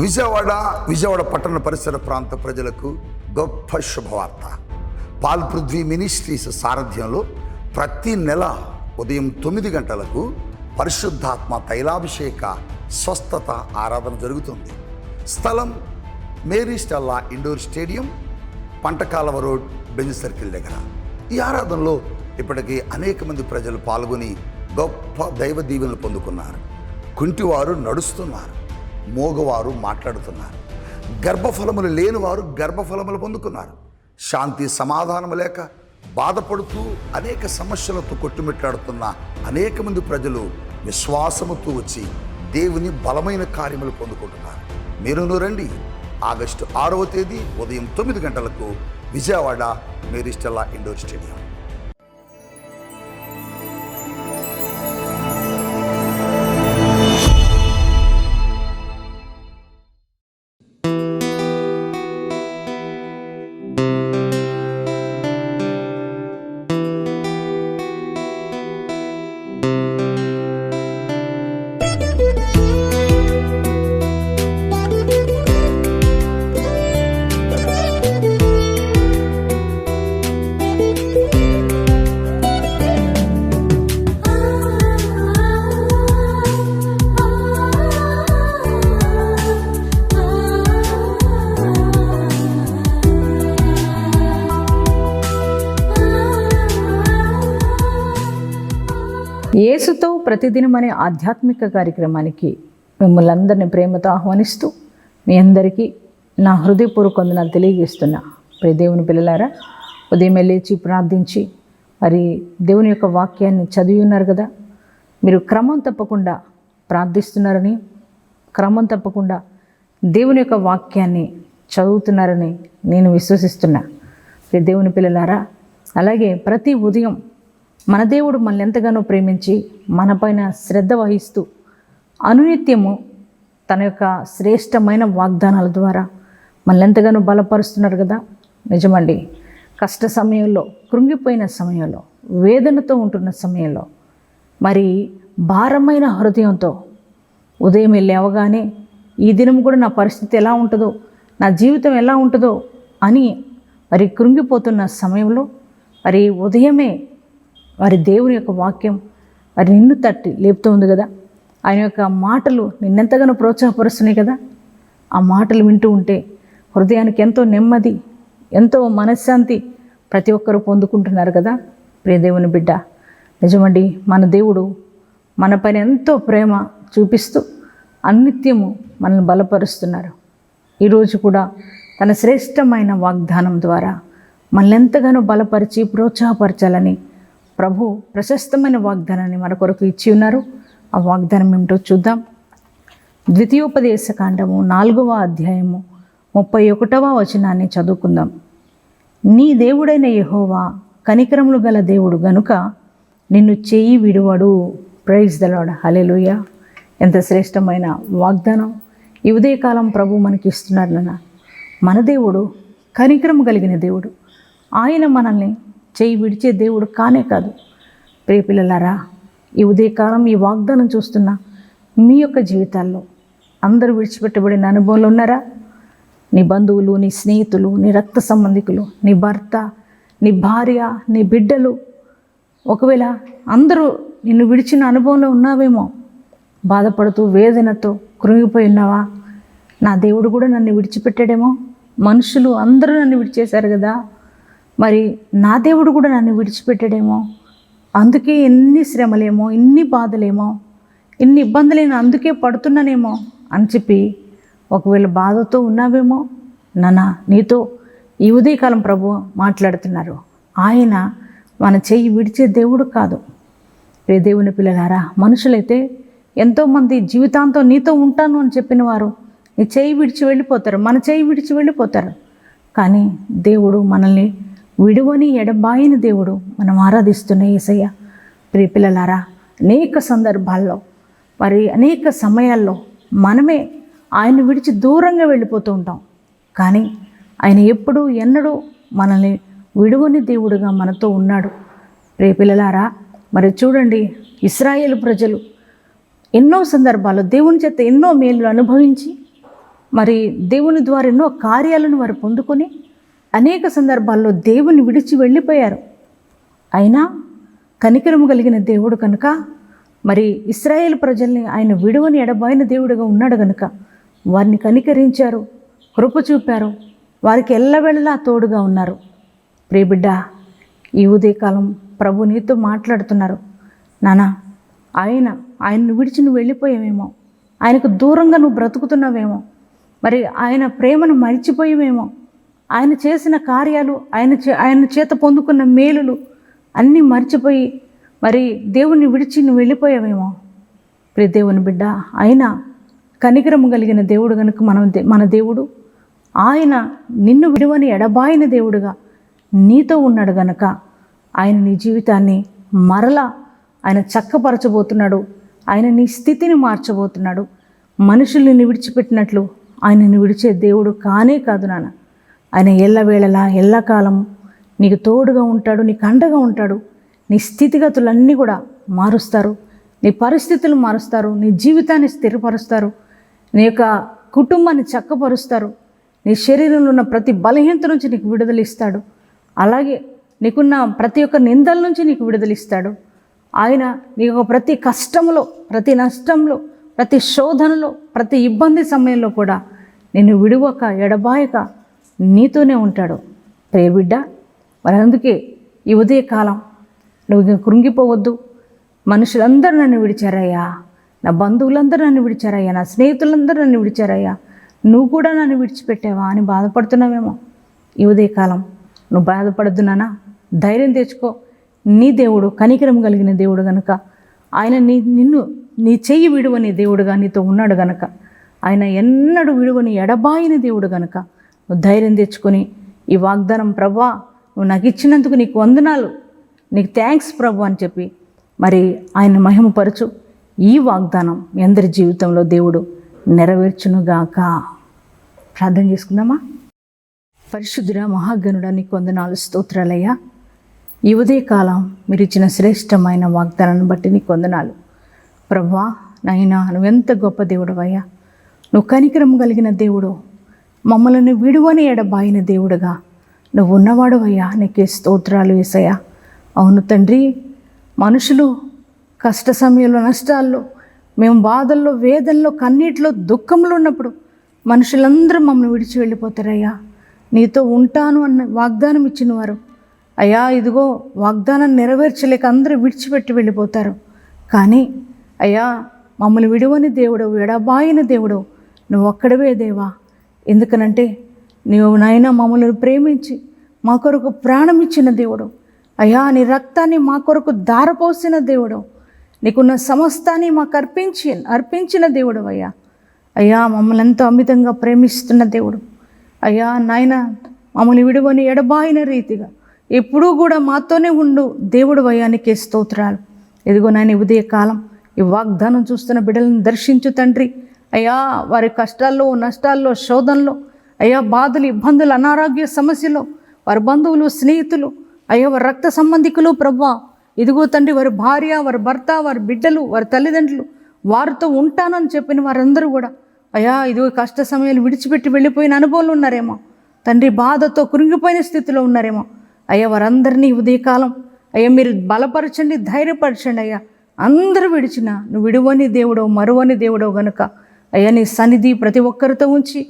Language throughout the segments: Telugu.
విజయవాడ విజయవాడ పట్టణ పరిసర ప్రాంత ప్రజలకు గొప్ప శుభవార్త. పాల్ పృథ్వీ మినిస్ట్రీస్ సారథ్యంలో ప్రతి నెల ఉదయం తొమ్మిది గంటలకు పరిశుద్ధాత్మ తైలాభిషేక స్వస్థత ఆరాధన జరుగుతుంది. స్థలం Mary Stella indoor stadium Pantakaluva road Benz circle దగ్గర. ఈ ఆరాధనలో ఇప్పటికీ అనేక మంది ప్రజలు పాల్గొని గొప్ప దైవ దీవెనలు పొందుకున్నారు. కుంటివారు నడుస్తున్నారు. మోగవారు మాట్లాడుతున్నారు. గర్భఫలములు లేనివారు గర్భఫలములు పొందుకున్నారు. శాంతి సమాధానం లేక బాధపడుతూ అనేక సమస్యలతో కొట్టుమిట్లాడుతున్న అనేక మంది ప్రజలు విశ్వాసముతో వచ్చి దేవుని బలమైన కార్యములు పొందుకుంటున్నారు. మీరును రండి. ఆగస్టు ఆరవ తేదీ ఉదయం తొమ్మిది గంటలకు విజయవాడ మేరిస్టెల్లా ఇండోర్ స్టేడియం. యేసుతో ప్రతిదినం అనే ఆధ్యాత్మిక కార్యక్రమానికి మిమ్మల్ని అందరినీ ప్రేమతో ఆహ్వానిస్తూ మీ అందరికీ నా హృదయపూర్వక వందనాలు తెలియజేస్తున్నా. ప్రే దేవుని పిల్లలారా ఉదయం లేచి ప్రార్థించి మరి దేవుని యొక్క వాక్యాన్ని చదివి ఉన్నారు కదా మీరు క్రమం తప్పకుండా ప్రార్థిస్తున్నారని క్రమం తప్పకుండా దేవుని యొక్క వాక్యాన్ని చదువుతున్నారని నేను విశ్వసిస్తున్నా. ప్రియ దేవుని పిల్లలారా అలాగే ప్రతి ఉదయం మన దేవుడు మనల్ని ఎంతగానో ప్రేమించి మనపైన శ్రద్ధ వహిస్తూ అనునిత్యము తన యొక్క శ్రేష్టమైన వాగ్దానాల ద్వారా మనల్ని ఎంతగానో బలపరుస్తున్నారు కదా? నిజమండి. కష్ట సమయంలో కృంగిపోయిన సమయంలో వేదనతో ఉంటున్న సమయంలో మరి భారమైన హృదయంతో ఉదయం లేవగానే ఈ దినం కూడా నా పరిస్థితి ఎలా ఉంటుందో నా జీవితం ఎలా ఉంటుందో అని మరి కృంగిపోతున్న సమయంలో మరి ఉదయమే వారి దేవుని యొక్క వాక్యం వారి నిన్ను తట్టి లేపుతూ ఉంది కదా. ఆయన యొక్క మాటలు నిన్నెంతగానో ప్రోత్సాహపరుస్తున్నాయి కదా. ఆ మాటలు వింటూ ఉంటే హృదయానికి ఎంతో నెమ్మది ఎంతో మనశ్శాంతి ప్రతి ఒక్కరూ పొందుకుంటున్నారు కదా. ప్రియదేవుని బిడ్డ నిజమండి మన దేవుడు మన పైన ఎంతో ప్రేమ చూపిస్తూ అనిత్యము మనల్ని బలపరుస్తున్నారు. ఈరోజు కూడా తన శ్రేష్టమైన వాగ్దానం ద్వారా మనల్ని ఎంతగానో బలపరిచి ప్రోత్సాహపరచాలని ప్రభు ప్రశస్తమైన వాగ్దానాన్ని మన కొరకు ఇచ్చి ఉన్నారు. ఆ వాగ్దానం ఏమిటో చూద్దాం. ద్వితీయోపదేశ కాండము నాలుగవ అధ్యాయము ముప్పై ఒకటవ వచనాన్ని చదువుకుందాం. నీ దేవుడైన యహోవా కనికరములు గల దేవుడు గనుక నిన్ను చెయ్యి విడువడు. ప్రైజ్ దలాడ హలెలుయ ఎంత శ్రేష్టమైన వాగ్దానం. ఈ ఉదయకాలం ప్రభు మనకి ఇస్తున్నారు నాన్న. మన దేవుడు కనికరము కలిగిన దేవుడు. ఆయన మనల్ని చేయి విడిచే దేవుడు కానే కాదు. ప్రియపిల్లలారా ఈ ఉదయకాలం ఈ వాగ్దానం చూస్తున్న మీ యొక్క జీవితాల్లో అందరూ విడిచిపెట్టబడిన అనుభవంలో ఉన్నారా? నీ బంధువులు నీ స్నేహితులు నీ రక్త సంబంధికులు నీ భర్త నీ భార్య నీ బిడ్డలు ఒకవేళ అందరూ నిన్ను విడిచిన అనుభవంలో ఉన్నావేమో బాధపడుతూ వేదనతో కృంగిపోయి ఉన్నావా? నా దేవుడు కూడా నన్ను విడిచిపెట్టాడేమో. మనుషులు అందరూ నన్ను విడిచేశారు కదా. మరి నా దేవుడు కూడా నన్ను విడిచిపెట్టాడేమో? అందుకే ఎన్ని శ్రమలేమో ఇన్ని బాధలేమో ఇన్ని ఇబ్బందులేమో అందుకే పడుతున్నానేమో అని చెప్పి ఒకవేళ బాధతో ఉన్నావేమో నాన్న నీతో ఈ ఉదయకాలం ప్రభు మాట్లాడుతున్నారు. ఆయన మన చెయ్యి విడిచే దేవుడు కాదు. రే దేవుని పిల్లలారా మనుషులైతే ఎంతోమంది జీవితాంతం నీతో ఉంటాను అని చెప్పిన వారు నీ చేయి విడిచి వెళ్ళిపోతారు మన చేయి విడిచి వెళ్ళిపోతారు. కానీ దేవుడు మనల్ని విడువని ఎడబాయిన దేవుడు మనం ఆరాధిస్తున్న ఏసయ్య. ప్రియపిల్లలారా అనేక సందర్భాల్లో మరి అనేక సమయాల్లో మనమే ఆయన విడిచి దూరంగా వెళ్ళిపోతూ ఉంటాం. కానీ ఆయన ఎప్పుడూ ఎన్నడూ మనల్ని విడువని దేవుడుగా మనతో ఉన్నాడు. ప్రియపిల్లలారా మరి చూడండి ఇస్రాయేల్ ప్రజలు ఎన్నో సందర్భాల్లో దేవుని చేత ఎన్నో మేలు అనుభవించి మరి దేవుని ద్వారా ఎన్నో కార్యాలను వారు పొందుకొని అనేక సందర్భాల్లో దేవుని విడిచి వెళ్ళిపోయారు. అయినా కనికరము కలిగిన దేవుడు కనుక మరి ఇస్రాయేల్ ప్రజల్ని ఆయన విడువని ఎడబాయిన దేవుడుగా ఉన్నాడు కనుక వారిని కనికరించారు కృప చూపారు వారికి ఎల్లవెళ్ళలా తోడుగా ఉన్నారు. ప్రియబిడ్డ ఈ ఉదయకాలం ప్రభు నీతో మాట్లాడుతున్నారు. నానా ఆయన ఆయన్ను విడిచి నువ్వు వెళ్ళిపోయావేమో ఆయనకు దూరంగా నువ్వు బ్రతుకుతున్నావేమో మరి ఆయన ప్రేమను మరిచిపోయావేమో ఆయన చేసిన కార్యాలు ఆయన చే ఆయన చేత పొందుకున్న మేలులు అన్నీ మర్చిపోయి మరి దేవుణ్ణి విడిచి నువ్వు వెళ్ళిపోయావేమో? ప్రతి దేవుని బిడ్డ ఆయన కనికరము కలిగిన దేవుడు కనుక మనం దే- మన దేవుడు ఆయన నిన్ను విడువని ఎడబాయిన దేవుడుగా నీతో ఉన్నాడు గనక ఆయన నీ జీవితాన్ని మరలా ఆయన చక్కపరచబోతున్నాడు ఆయన నీ స్థితిని మార్చబోతున్నాడు. మనుషుల్ని విడిచిపెట్టినట్లు ఆయనని విడిచే దేవుడు కానే కాదు నాన్న. ఆయన ఎల్లవేళలా ఎల్లకాలం నీకు తోడుగా ఉంటాడు నీకు అండగా ఉంటాడు. నీ స్థితిగతులన్నీ కూడా మారుస్తారు. నీ పరిస్థితులు మారుస్తారు. నీ జీవితాన్ని స్థిరపరుస్తారు. నీ యొక్క కుటుంబాన్ని చక్కపరుస్తారు. నీ శరీరంలో ఉన్న ప్రతి బలహీనత నుంచి నీకు విడుదల ఇస్తాడు. అలాగే నీకున్న ప్రతి ఒక్క నిందల నుంచి నీకు విడుదలిస్తాడు ఆయన ఆయన నీకు ప్రతి కష్టంలో ప్రతి నష్టంలో ప్రతి శోధనలో ప్రతి ఇబ్బంది సమయంలో కూడా నిన్ను విడువక ఎడబాయక నీతోనే ఉంటాడు. ప్రియబిడ్డ మరి అందుకే ఈ ఉదయకాలం. నువ్వు ఇంక కృంగిపోవద్దు. మనుషులందరూ నన్ను విడిచారయ్యా. నా బంధువులందరూ నన్ను విడిచారయ్యా. నా స్నేహితులందరూ నన్ను విడిచారయ్యా. నువ్వు కూడా నన్ను విడిచిపెట్టావా అని బాధపడుతున్నావేమో ఈ ఉదయకాలం. నువ్వు బాధపడద్దు నాన్న. ధైర్యం తెచ్చుకో. నీ దేవుడు కనికరం కలిగిన దేవుడు గనుక. ఆయన నీ నిన్ను నీ చెయ్యి విడువని దేవుడుగా నీతో ఉన్నాడు గనక. ఆయన ఎన్నడూ విడువని ఎడబాయిన దేవుడు గనక. నువ్వు ధైర్యం తెచ్చుకొని ఈ వాగ్దానం ప్రభా నువ్వు నాకు ఇచ్చినందుకు నీకు వందనాలు. నీకు థ్యాంక్స్ ప్రభు అని చెప్పి మరి ఆయన మహిమపరచు. ఈ వాగ్దానం మీ అందరి జీవితంలో దేవుడు నెరవేర్చునుగాక. ప్రార్థన చేసుకుందామా? పరిశుద్ధుడ మహాగణుడా నీకు వందనాలు స్తోత్రాలయ్యా. ఈ ఉదయకాలం మీరు ఇచ్చిన శ్రేష్టమైన వాగ్దానాన్ని బట్టి నీకు వందనాలు. ప్రభా నాయనా నువ్వెంత గొప్ప దేవుడవయ్యా. నువ్వు కనికరం కలిగిన దేవుడు. మమ్మల్ని విడువని ఎడబాయిన దేవుడుగా. నువ్వు ఉన్నవాడువయ్యా నీకే స్తోత్రాలు వేసయ్యా అవును తండ్రి మనుషులు కష్ట సమయంలో నష్టాల్లో మేము బాధల్లో వేదనలో కన్నీటిలో దుఃఖంలో ఉన్నప్పుడు మనుషులందరూ మమ్మల్ని విడిచి వెళ్ళిపోతారయ్యా. నీతో ఉంటాను అన్న వాగ్దానం ఇచ్చిన వారు అయ్యా ఇదిగో వాగ్దానం నెరవేర్చలేక అందరూ విడిచిపెట్టి వెళ్ళిపోతారు. కానీ అయ్యా మమ్మల్ని విడువని దేవుడు విడబాయిన దేవుడు నువ్వు ఒక్కడవే దేవా. ఎందుకనంటే నీవు నాయన మమ్మల్ని ప్రేమించి మా కొరకు ప్రాణం ఇచ్చిన దేవుడు. అయ్యా నీ రక్తాన్ని మా కొరకు దారపోసిన దేవుడు. నీకున్న సమస్తాన్ని మాకు అర్పించి అర్పించిన దేవుడు అయ్యా. అయ్యా మమ్మల్ని ఎంతో అమితంగా ప్రేమిస్తున్న దేవుడు. అయ్యా నాయన మమ్మల్ని విడువని ఎడబాయిన రీతిగా ఎప్పుడూ కూడా మాతోనే ఉండు దేవుడు వయానికి స్తోత్రాలు. ఇదిగో నాయన ఉదయకాలం ఈ వాగ్దానం చూస్తున్న బిడ్డలను దర్శించు తండ్రి. అయ్యా వారి కష్టాల్లో నష్టాల్లో శోధనలో అయ్యా బాధలు ఇబ్బందులు అనారోగ్య సమస్యలు వారి బంధువులు స్నేహితులు అయ్యా వారి రక్త సంబంధికులు ప్రభా. ఇదిగో తండ్రి వారి భార్య వారి భర్త వారి బిడ్డలు వారి తల్లిదండ్రులు వారితో ఉంటానని చెప్పిన వారందరూ కూడా అయ్యా ఇదిగో కష్ట సమయాలు విడిచిపెట్టి వెళ్ళిపోయిన అనుభవాలు ఉన్నారేమో. తండ్రి బాధతో కురిగిపోయిన స్థితిలో ఉన్నారేమో. అయ్యా వారందరినీ ఉదయకాలం అయ్యా మీరు బలపరచండి ధైర్యపరచండి అయ్యా. అందరూ విడిచిన నువ్వు విడువని దేవుడో మరువని దేవుడో గనుక అయ్యా నీ సన్నిధి ప్రతి ఒక్కరితో ఉంచి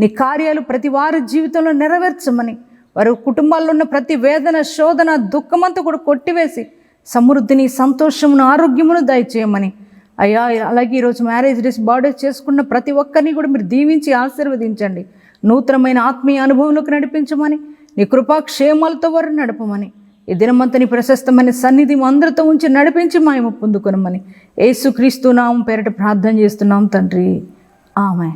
నీ కార్యాలు ప్రతి వారి జీవితంలో నెరవేర్చమని వారి కుటుంబాల్లో ఉన్న ప్రతి వేదన శోధన దుఃఖమంతా కూడా కొట్టివేసి సమృద్ధిని సంతోషమును ఆరోగ్యమును దయచేయమని. అయ్యా అలాగే ఈరోజు మ్యారేజ్ డేస్ బర్త్డే చేసుకున్న ప్రతి ఒక్కరిని కూడా మీరు దీవించి ఆశీర్వదించండి. నూతనమైన ఆత్మీయ అనుభవంలోకి నడిపించమని నీ కృపాక్షేమాలతో వారు నడపమని. ఈ దినమంతని ప్రశస్తమైన సన్నిధి అందరితో ఉంచి నడిపించి మాయమ పొందుకునమని. యేసుక్రీస్తు నామం పేరట ప్రార్థన చేస్తున్నాం తండ్రి. ఆమె